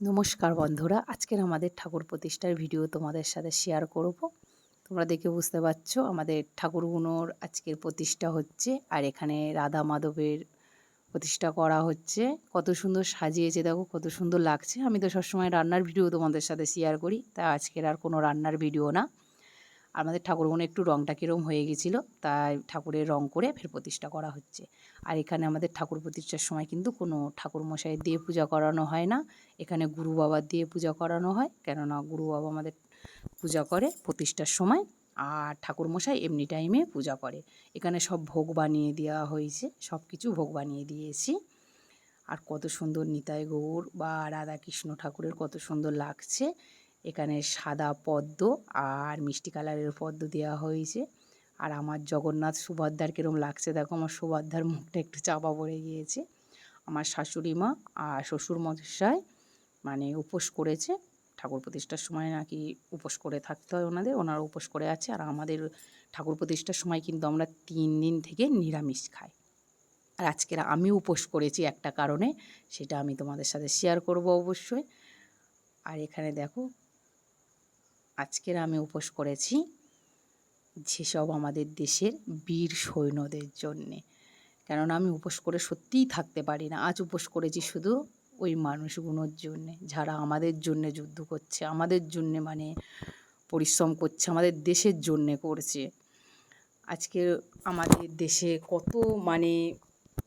নমস্কার বন্ধুরা, আজকের আমাদের ঠাকুর প্রতিষ্ঠার ভিডিও তোমাদের সাথে শেয়ার করব। তোমরা দেখে বুঝতে পারছ, আমাদের ঠাকুরগুনোর আজকের প্রতিষ্ঠা হচ্ছে আর এখানে রাধা মাধবের প্রতিষ্ঠা করা হচ্ছে। কত সুন্দর সাজিয়েছে, দেখো কত সুন্দর লাগছে। আমি তো সবসময় রান্নার ভিডিও তোমাদের সাথে শেয়ার করি, তা আজকের আর কোনো রান্নার ভিডিও না। আমাদের ঠাকুরগুলো একটু রঙটা কীরকম হয়ে গেছিল, তাই ঠাকুরের রং করে ফের প্রতিষ্ঠা করা হচ্ছে। আর এখানে আমাদের ঠাকুর প্রতিষ্ঠার সময় কিন্তু কোনো ঠাকুর মশাই দিয়ে পূজা করানো হয় না, এখানে গুরু বাবা দিয়ে পূজা করানো হয়, কেননা গুরু বাবা আমাদের পূজা করে প্রতিষ্ঠার সময়, আর ঠাকুর মশাই এমনি টাইমে পূজা করে। এখানে সব ভোগ বানিয়ে দেওয়া হয়েছে, সব কিছু ভোগ বানিয়ে দিয়েছি। আর কত সুন্দর নিতাই গৌর বা রাধাকৃষ্ণ ঠাকুরের কত সুন্দর লাগছে। এখানে সাদা পদ্ম আর মিষ্টি কালারের পদ্ম দেওয়া হয়েছে। আর আমার জগন্নাথ সুভদ্রার কীরকম লাগছে দেখো, আমার সুভদ্রার মুখটা একটু চাপা পড়ে গিয়েছে। আমার শাশুড়ি মা আর শ্বশুর মশাই মানে উপোস করেছে। ঠাকুর প্রতিষ্ঠার সময় নাকি উপোস করে থাকতে হয় ওনাদের, ওনারা উপোস করে আছে। আর আমাদের ঠাকুর প্রতিষ্ঠার সময় কিন্তু আমরা তিন দিন থেকে নিরামিষ খাই। আর আজকের আমি উপোস করেছি একটা কারণে, সেটা আমি তোমাদের সাথে শেয়ার করব অবশ্যই। আর এখানে দেখো আজকের আমি উপোস করেছি যেসব আমাদের দেশের বীর সৈন্যদের জন্যে। কেননা আমি উপোস করে সত্যিই থাকতে পারি না। আজ উপোস করেছি শুধু ওই মানুষগুলোর জন্যে, যারা আমাদের জন্যে যুদ্ধ করছে, আমাদের জন্যে মানে পরিশ্রম করছে, আমাদের দেশের জন্যে করছে। আজকে আমাদের দেশে কত মানে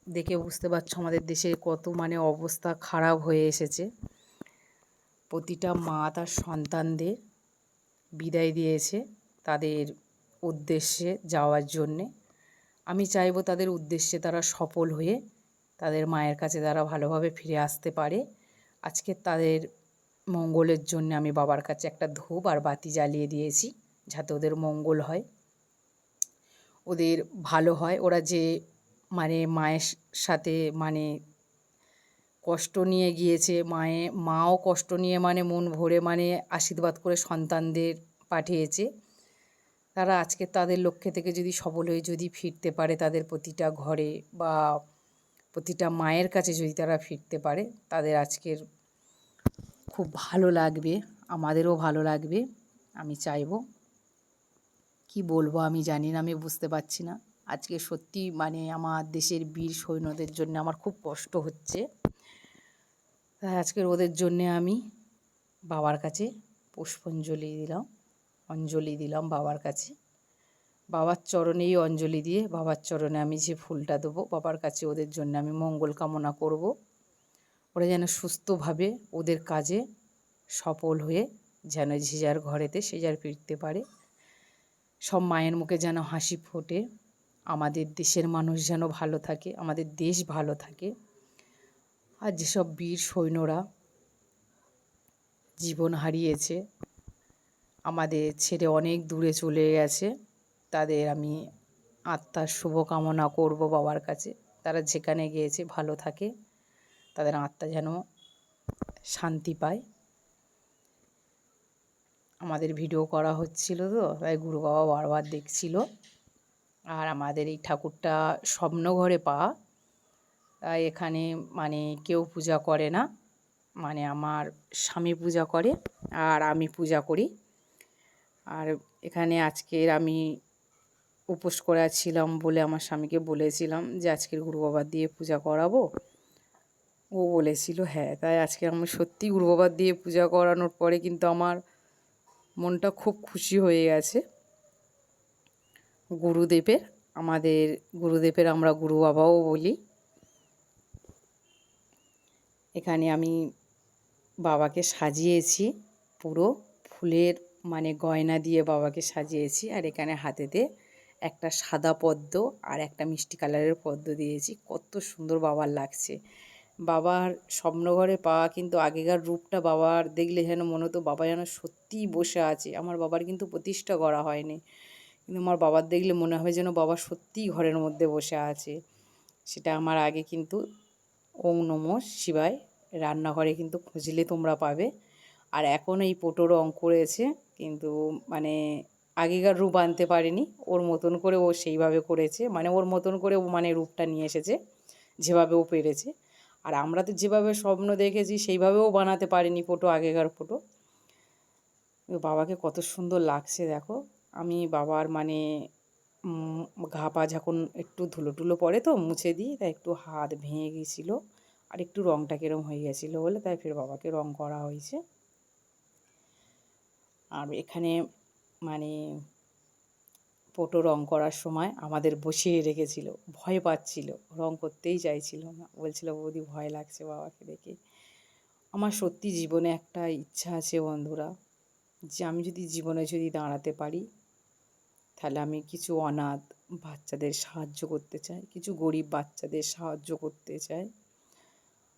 দেখে বুঝতে পারছ আমাদের দেশে কত মানে অবস্থা খারাপ হয়ে এসেছে। প্রতিটা মা তার সন্তানদের বিদায় দিয়েছে তাদের উদ্দেশ্যে যাওয়ার জন্যে। আমি চাইব তাদের উদ্দেশ্যে তারা সফল হয়ে তাদের মায়ের কাছে তারা ভালোভাবে ফিরে আসতে পারে। আজকে তাদের মঙ্গলের জন্য আমি বাবার কাছে একটা ধূপ আর বাতি জ্বালিয়ে দিয়েছি যাতে ওদের মঙ্গল হয়, ওদের ভালো হয়। ওরা যে মানে মায়ের সাথে মানে কষ্ট নিয়ে গিয়েছে, মায়ে, মাও কষ্ট নিয়ে মানে মন ভরে মানে আশীর্বাদ করে সন্তানদের পাঠিয়েছে। তারা আজকে তাদের লক্ষ্যে থেকে যদি সফল হয়ে যদি ফিরতে পারে তাদের প্রতিটা ঘরে বা প্রতিটা মায়ের কাছে যদি তারা ফিরতে পারে, তাদের আজকের খুব ভালো লাগবে, আমাদেরও ভালো লাগবে। আমি চাইব, কি বলব আমি জানি না, আমি বুঝতে পারছি না। আজকে সত্যি মানে আমার দেশের বীর সৈন্যদের জন্য আমার খুব কষ্ট হচ্ছে। তাই আজকের ওদের জন্যে আমি বাবার কাছে পুষ্পাঞ্জলি দিলাম, অঞ্জলি দিলাম বাবার কাছে। বাবার চরণেই অঞ্জলি দিয়ে বাবার চরণে আমি যে ফুলটা দেবো, বাবার কাছে ওদের জন্য আমি মঙ্গল কামনা করব। ওরা যেন সুস্থভাবে ওদের কাজে সফল হয়ে যেন যে যার ঘরেতে সে যার ফিরতে পারে। সব মায়ের মুখে যেন হাসি ফোটে। আমাদের দেশের মানুষ যেন ভালো থাকে, আমাদের দেশ ভালো থাকে। আর যেসব বীর সৈন্যরা জীবন হারিয়েছে, আমাদের ছেড়ে অনেক দূরে চলে গেছে, তাদের আমি আত্মার শুভকামনা করব বাবার কাছে। তারা যেখানে গিয়েছে, ভালো থাকে। তাদের আত্মা যেন শান্তি পায়। আমাদের ভিডিও করা হচ্ছিল তো, তাই গুরু বাবা বারবার দেখছিল। আর আমাদের এই ঠাকুরটা স্বপ্নঘরে পাওয়া তাই এখানে মানে কেউ পূজা করে না। মানে আমার স্বামী পূজা করে আর আমি পূজা করি। আর এখানে আজকের আমি উপোস করা ছিলাম বলে আমার স্বামীকে বলেছিলাম যে আজকের গুরু বাবার দিয়ে পূজা করাবো। ও বলেছিল হ্যাঁ তাই আজকে আমি সত্যি গুরু বাবার দিয়ে পূজা করানোর পরে কিন্তু আমার মনটা খুব খুশি হয়ে গেছে। গুরুদেবের, আমাদের গুরুদেবের আমরা গুরু বাবাও বলি। এখানে আমি বাবাকে সাজিয়েছি। পুরো ফুলের মানে গয়না দিয়ে বাবাকে সাজিয়েছি আর এখানে হাতেতে একটা সাদা পদ্ম আর একটা মিষ্টি কালারের পদ্ম দিয়েছি। কত সুন্দর বাবার লাগছে। বাবার স্বপ্নঘরে পাওয়া কিন্তু আগেকার রূপটা বাবার দেখলে যেন মনে হতো বাবা যেন সত্যিই বসে আছে। আমার বাবার কিন্তু প্রতিষ্ঠা করা হয়নি। কিন্তু আমার বাবার দেখলে মনে হয় যেন বাবা সত্যিই ঘরের মধ্যে বসে আছে। সেটা আমার আগে কিন্তু ওম নমঃ শিবায়। রান্নাঘরে কিন্তু খুঁজলে তোমরা পাবে। আর এখন এই পোটো রং করেছে কিন্তু মানে আগেকার রূপ আনতে পারেনি। ওর মতন করে ও সেইভাবে করেছে মানে ওর মতন করে ও মানে রূপটা নিয়ে এসেছে, যেভাবে ও পেরেছে। আর আমরা তো যেভাবে স্বপ্ন দেখেছি, সেইভাবেও বানাতে পারিনি ফটো আগেকার ফটো বাবাকে কত সুন্দর লাগছে, দেখো। আমি বাবার মানে ঘা পা যখন একটু ধুলো টুলো পড়ে তো মুছে দিই, তাই একটু হাত ভেঙে গিয়েছিল আর একটু রঙটা কিরম হয়ে গেছিল বলে তাই ফের বাবাকে রং করা হয়েছে। আর এখানে মানে ফটো রং করার সময় আমাদের বসিয়ে রেখেছিল, ভয় পাচ্ছিল, রং করতেই চাইছিল না। বলছিল, বৌদি, ভয় লাগছে বাবাকে দেখে। আমার সত্যি জীবনে একটা ইচ্ছা আছে বন্ধুরা, যে আমি যদি জীবনে যদি দাঁড়াতে পারি, তাহলে আমি কিছু অনাথ বাচ্চাদের সাহায্য করতে চাই কিছু গরিব বাচ্চাদের সাহায্য করতে চাই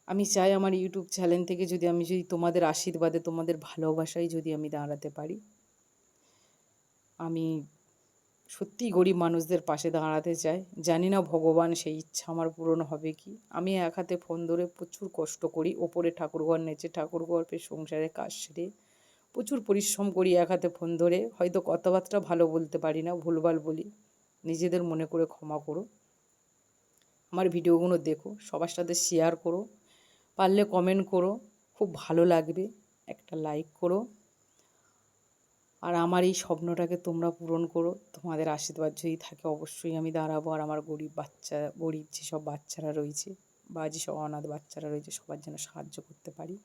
আমি চাই আমার ইউটিউব চ্যানেল থেকে যদি আমি যদি তোমাদের আশীর্বাদে, তোমাদের ভালোবাসায় যদি আমি দাঁড়াতে পারি। আমি সত্যিই গরিব মানুষদের পাশে দাঁড়াতে চাই। জানি না ভগবান সেই ইচ্ছা আমার পূরণ হবে কি। আমি এক হাতে ফোন ধরে প্রচুর কষ্ট করি, ওপরে ঠাকুরঘর, নেচে ঠাকুরঘর সংসারে কাজ সেরে প্রচুর পরিশ্রম করি এক হাতে ফোন ধরে। হয়তো কথাবার্তা ভালো বলতে পারি না, ভুলভাল বলি। নিজেদের মনে করে ক্ষমা করো। আমার ভিডিওগুলো দেখো, সবার সাথে শেয়ার করো, পারলে কমেন্ট করো, খুব ভালো লাগবে, একটা লাইক করো। আর আমার এই স্বপ্নটাকে তোমরা পূরণ করো, তোমাদের আশীর্বাদ যদি থাকে অবশ্যই আমি দাঁড়াবো। আর আমার গরিব বাচ্চা, গরিব যেসব বাচ্চারা রয়েছে বা যেসব অনাথ বাচ্চারা রয়েছে, সবার যেন সাহায্য করতে পারি।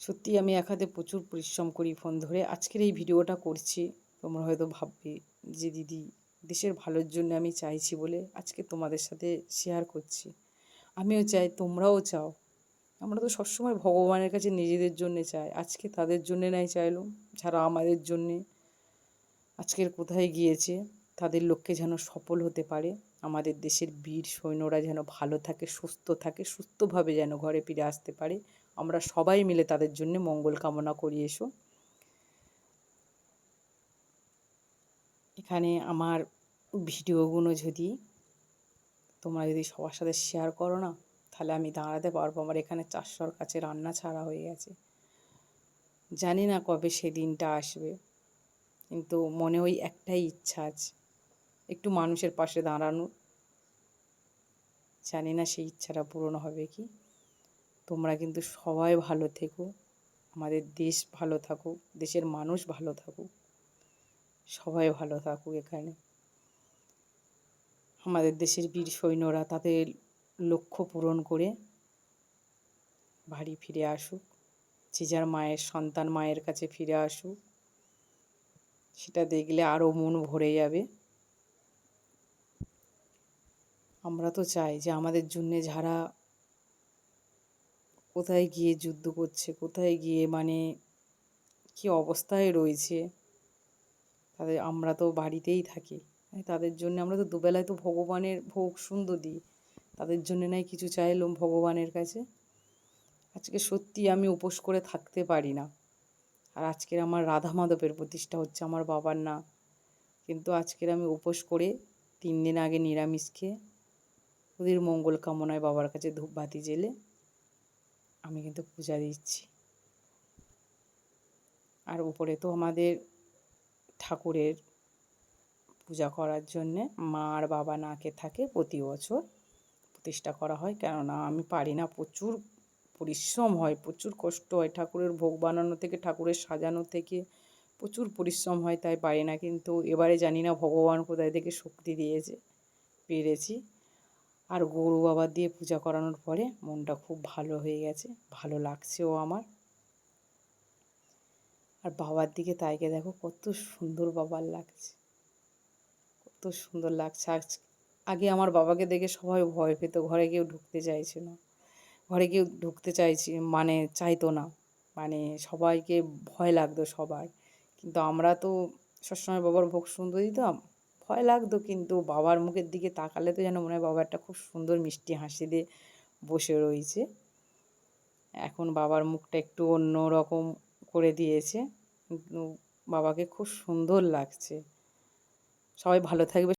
সত্যি আমি এক হাতে প্রচুর পরিশ্রম করি ফোন ধরে। আজকের এই ভিডিওটা করছি। তোমরা হয়তো ভাববে যে, দিদি, দেশের ভালোর জন্য আমি চাইছি বলে আজকে তোমাদের সাথে শেয়ার করছি। আমিও চাই, তোমরাও চাও। আমরা তো সবসময় ভগবানের কাছে নিজেদের জন্যে চাই। আজকে তাদের জন্যে নাই চাইলাম, যারা আমাদের জন্যে আজকের কোথায় গিয়েছে, তাদের লক্ষ্যে যেন সফল হতে পারে। আমাদের দেশের বীর সৈন্যরা যেন ভালো থাকে, সুস্থ থাকে, সুস্থভাবে যেন ঘরে ফিরে আসতে পারে। আমরা সবাই মিলে তাদের জন্য মঙ্গল কামনা করি, এসো। এখানে আমার ভিডিওগুলো যদি তোমরা যদি সবার সাথে শেয়ার করো না, তাহলে আমি দাঁড়াতে পারব। আমার এখানে চারশোর কাছে রান্না ছাড়া হয়ে গেছে। জানি না কবে সে দিনটা আসবে, কিন্তু মনে ওই একটাই ইচ্ছা আছে, একটু মানুষের পাশে দাঁড়ানোর জানি না সেই ইচ্ছাটা পূরণ হবে কি। তোমরা কিন্তু সবাই ভালো থেকো, আমাদের দেশ ভালো থাকুক, দেশের মানুষ ভালো থাকুক। সবাই ভালো থাকুক এখানে। আমাদের দেশের বীর সৈন্যরা তাদের লক্ষ্য পূরণ করে বাড়ি ফিরে আসুক, যে যার মায়ের সন্তান মায়ের কাছে ফিরে আসুক, সেটা দেখলে আরও মন ভরে যাবে। আমরা তো চাই যে আমাদের জন্যে যারা কোথায় গিয়ে যুদ্ধ করছে, কোথায় গিয়ে মানে কী অবস্থায় রয়েছে তাদের আমরা তো বাড়িতেই থাকি। তাদের জন্য আমরা তো দুবেলায় তো ভগবানের ভোগ সুন্দর দিই। তাদের জন্য নাই কিছু চাইলাম ভগবানের কাছে। আজকে সত্যি আমি উপোস করে থাকতে পারি না। আর আজকের আমার রাধা মাধবের প্রতিষ্ঠা হচ্ছে আমার বাবার না কিন্তু আজকের আমি উপোস করে তিন দিন আগে নিরামিষ খেয়ে ওদের মঙ্গল কামনায় বাবার কাছে ধূপবাতি জেলে আমি কিন্তু পূজা দিচ্ছি। আর উপরে তো আমাদের ঠাকুরের পূজা করার জন্যে মা আর বাবা নাকে থাকে প্রতি বছর প্রতিষ্ঠা করা হয়। কেননা আমি পারি না, প্রচুর পরিশ্রম হয়, প্রচুর কষ্ট হয় ঠাকুরের ভোগ বানানো থেকে, ঠাকুরের সাজানো থেকে। প্রচুর পরিশ্রম হয়, তাই পারি না। কিন্তু এবারে জানি না ভগবান কোথায় থেকে শক্তি দিয়েছে, পেরেছি। আর গরু বাবা দিয়ে পূজা করানোর পরে মনটা খুব ভালো হয়ে গেছে, ভালো লাগছেও আমার। আর বাবার দিকে তাইকে দেখো কত সুন্দর বাবার লাগছে। কত সুন্দর লাগছে। আজ আগে আমার বাবাকে দেখে সবাই ভয় পেত, ঘরে কেউ ঢুকতে চাইছে না। ঘরে কেউ ঢুকতে চাইছি মানে চাইতো না। মানে সবাইকে ভয় লাগতো সবাই কিন্তু আমরা তো সবসময় বাবার ভোগ সুন্দর দিতাম, ভয় লাগতো। কিন্তু বাবার মুখের দিকে তাকালে তো যেন মনে হয় বাবা একটা খুব সুন্দর মিষ্টি হাসি দিয়ে বসে রয়েছে। এখন বাবার মুখটা একটু অন্য রকম করে দিয়েছে। বাবাকে খুব সুন্দর লাগছে। সবাই ভালো থাকবে